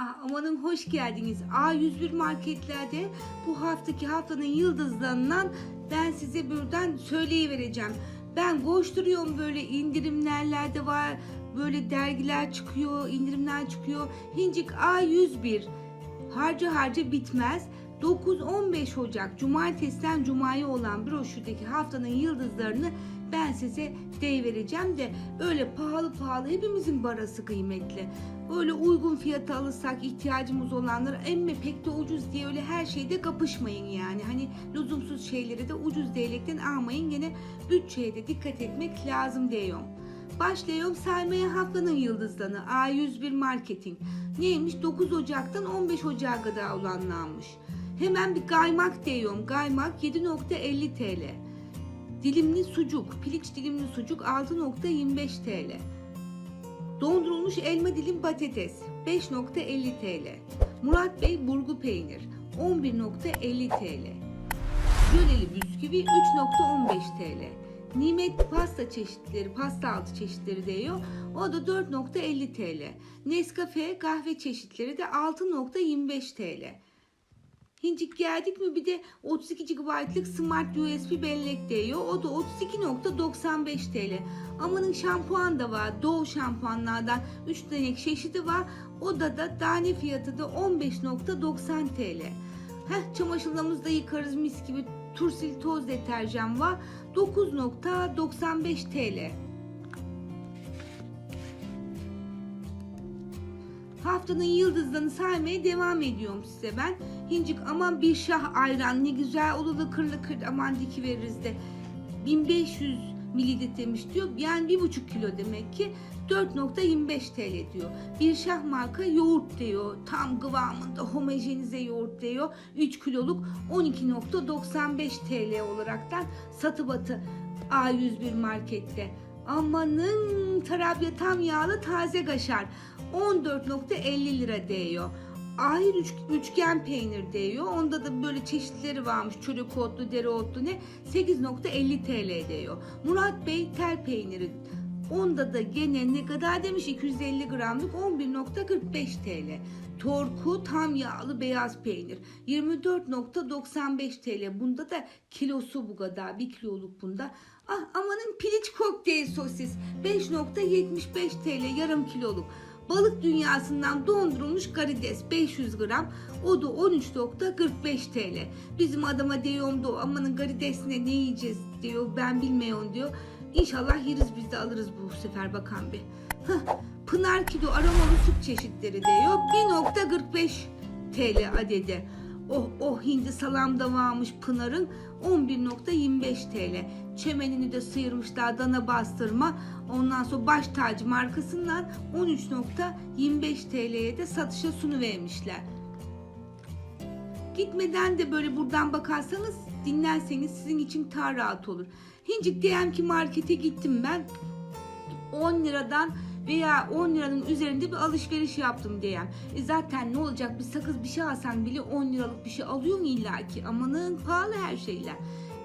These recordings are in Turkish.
Ah, amanın hoş geldiniz. A101 marketlerde bu haftaki haftanın yıldızlarından ben size buradan söyleyivereceğim. Ben koşturuyorum böyle indirimlerlerde var. Böyle dergiler çıkıyor, indirimler çıkıyor. Hincik A101 harca harca bitmez. 9-15 Ocak Cumartesiden Cuma'ya olan broşürdeki haftanın yıldızlarını ben size deyivereceğim de öyle pahalı pahalı hepimizin barası kıymetli. Öyle uygun fiyata alırsak ihtiyacımız olanları emme pek de ucuz diye öyle her şeyde kapışmayın yani. Hani lüzumsuz şeyleri de ucuz değilekten almayın gene bütçeye de dikkat etmek lazım diyorum. Başlıyorum saymaya haftanın yıldızlarını A101 Marketing. Neymiş 9 Ocak'tan 15 Ocak'a kadar olanlarmış. Hemen bir kaymak diyorum. Kaymak 7.50 TL. Dilimli sucuk, piliç dilimli sucuk 6.25 TL. Dondurulmuş elma dilim patates 5.50 TL. Murat Bey burgu peynir 11.50 TL. Jöleli bisküvi 3.15 TL. Nimet pasta çeşitleri, pasta altı çeşitleri diyor. O da 4.50 TL. Nescafe kahve çeşitleri de 6.25 TL. Hincik geldik mi bir de 32 GB'lık Smart USB bellek diyor. O da 32.95 TL. Amanın şampuan da var. Doğu şampuanlardan 3 tane çeşidi var. O da da tane fiyatı da 15.90 TL. Heh, çamaşırlarımızı da yıkarız mis gibi. Tursil toz deterjan var. 9.95 TL. Haftanın yıldızlarını saymaya devam ediyorum size ben. Hincik aman bir şah ayran ne güzel olur da kırlı kır aman diki veririz de. 1500 mililitremiş diyor. Yani bir buçuk kilo demek ki 4.25 TL diyor. Bir şah marka yoğurt diyor. Tam kıvamında homojenize yoğurt diyor. 3 kiloluk 12.95 TL olaraktan satı batı A101 markette. Amanın tarabya tam yağlı taze kaşar 14.50 lira değiyor. Ahir üç, üçgen peynir değiyor. Onda da böyle çeşitleri varmış. Çörek otlu, dereotlu ne? 8.50 TL değiyor. Murat Bey tel peyniri. Onda da gene ne kadar demiş 250 gramlık 11.45 TL. Torku tam yağlı beyaz peynir 24.95 TL. Bunda da kilosu bu kadar. Bir kiloluk bunda. Ah amanın piliç kokteyl sosis 5.75 TL yarım kiloluk. Balık dünyasından dondurulmuş karides 500 gram. O da 13.45 TL. Bizim adama diyorum da amanın karidesine ne yiyeceğiz diyor. Ben bilmiyorum diyor. İnşallah yeriz biz de alırız bu sefer bakan bir. Hah, Pınar kilo aromalı süt çeşitleri diyor. 1.45 TL adede. Oh oh hindi salam da varmış Pınar'ın 11.25 TL. Çemenini de sıyırmışlar dana bastırma. Ondan sonra baş tacı markasından 13.25 TL'ye de satışa sunu vermişler. Gitmeden de böyle buradan bakarsanız dinlerseniz sizin için daha rahat olur. Hincik diyelim ki markete gittim ben 10 liradan veya 10 liranın üzerinde bir alışveriş yaptım diyen. E zaten ne olacak bir sakız bir şey alsan bile 10 liralık bir şey alıyor illaki? Amanın pahalı her şeyler.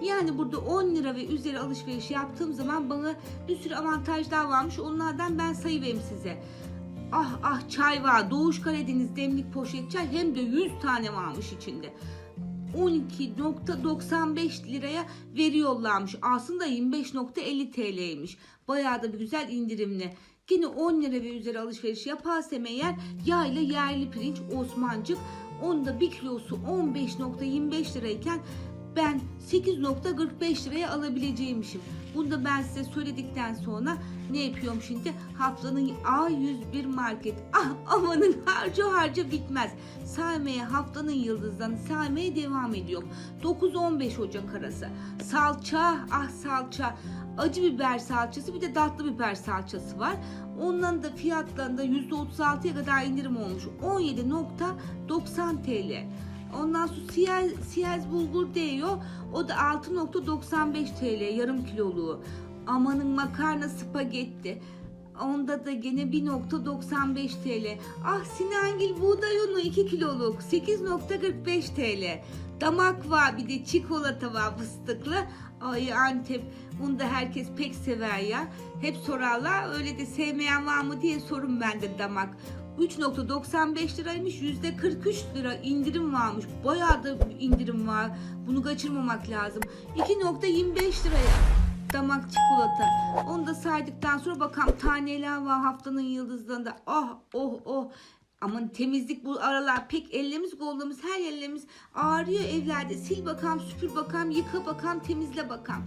Yani burada 10 lira ve üzeri alışveriş yaptığım zaman bana bir sürü avantajlar varmış. Onlardan ben sayıvereyim size. Ah ah çay var. Doğuş Karadeniz demlik poşet çay hem de 100 tane varmış içinde. 12.95 liraya veriyorlarmış. Aslında 25.50 TL'ymiş. Bayağı da bir güzel indirimli. Yine 10 lira ve üzeri alışveriş yaparsam eğer yayla yerli pirinç Osmancık onda bir kilosu 15.25 lirayken ben 8.45 liraya alabileceğimişim. Bunu da ben size söyledikten sonra ne yapıyorum şimdi? Haftanın A101 market. Ah amanın harca harca bitmez. Saymaya haftanın yıldızlarını saymaya devam ediyorum. 9-15 Ocak arası. Salça, ah salça. Acı biber salçası bir de tatlı biber salçası var. Onların da fiyatlarında %36'ya kadar indirim olmuş. 17.90 TL. Ondan sonra siyaz, siyaz bulgur diyor. O da 6.95 TL yarım kiloluğu. Amanın makarna spagetti. Onda da gene 1.95 TL. Ah Sinangil buğday unu 2 kiloluk 8.45 TL. Damak var bir de çikolata var fıstıklı. Ay Antep bunu da herkes pek sever ya. Hep sorarlar öyle de sevmeyen var mı diye sorun ben de damak. 3.95 liraymış. %43 lira indirim varmış. Bayağı da indirim var. Bunu kaçırmamak lazım. 2.25 liraya damak çikolata. Onu da saydıktan sonra bakalım taneler var haftanın yıldızlarında. Oh oh oh. Aman temizlik bu aralar pek ellerimiz kollarımız her yerlerimiz ağrıyor evlerde. Sil bakalım süpür bakalım yıka bakalım temizle bakalım.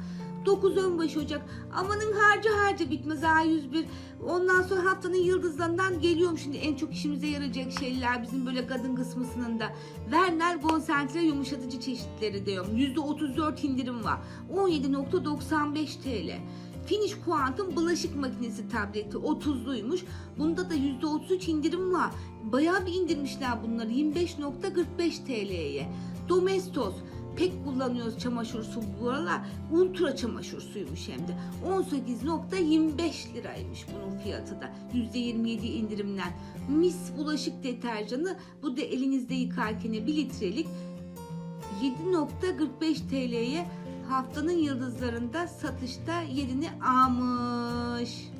9-15 Ocak. Amanın harca harca bitmez A101. Ondan sonra haftanın yıldızlarından geliyorum şimdi en çok işimize yarayacak şeyler bizim böyle kadın kısmısının da. Vernel konsantre yumuşatıcı çeşitleri diyorum. %34 indirim var. 17.95 TL. Finish Quantum bulaşık makinesi tableti 30'luymuş. Bunda da %33 indirim var. Bayağı bir indirmişler bunları 25.45 TL'ye. Domestos pek kullanıyoruz çamaşır suyu bu aralar. Ultra çamaşır suyuymuş hem de. 18.25 liraymış bunun fiyatı da. %27 indirimden. Mis bulaşık deterjanı bu da elinizde yıkarken 1 litrelik 7.45 TL'ye haftanın yıldızlarında satışta yerini almış.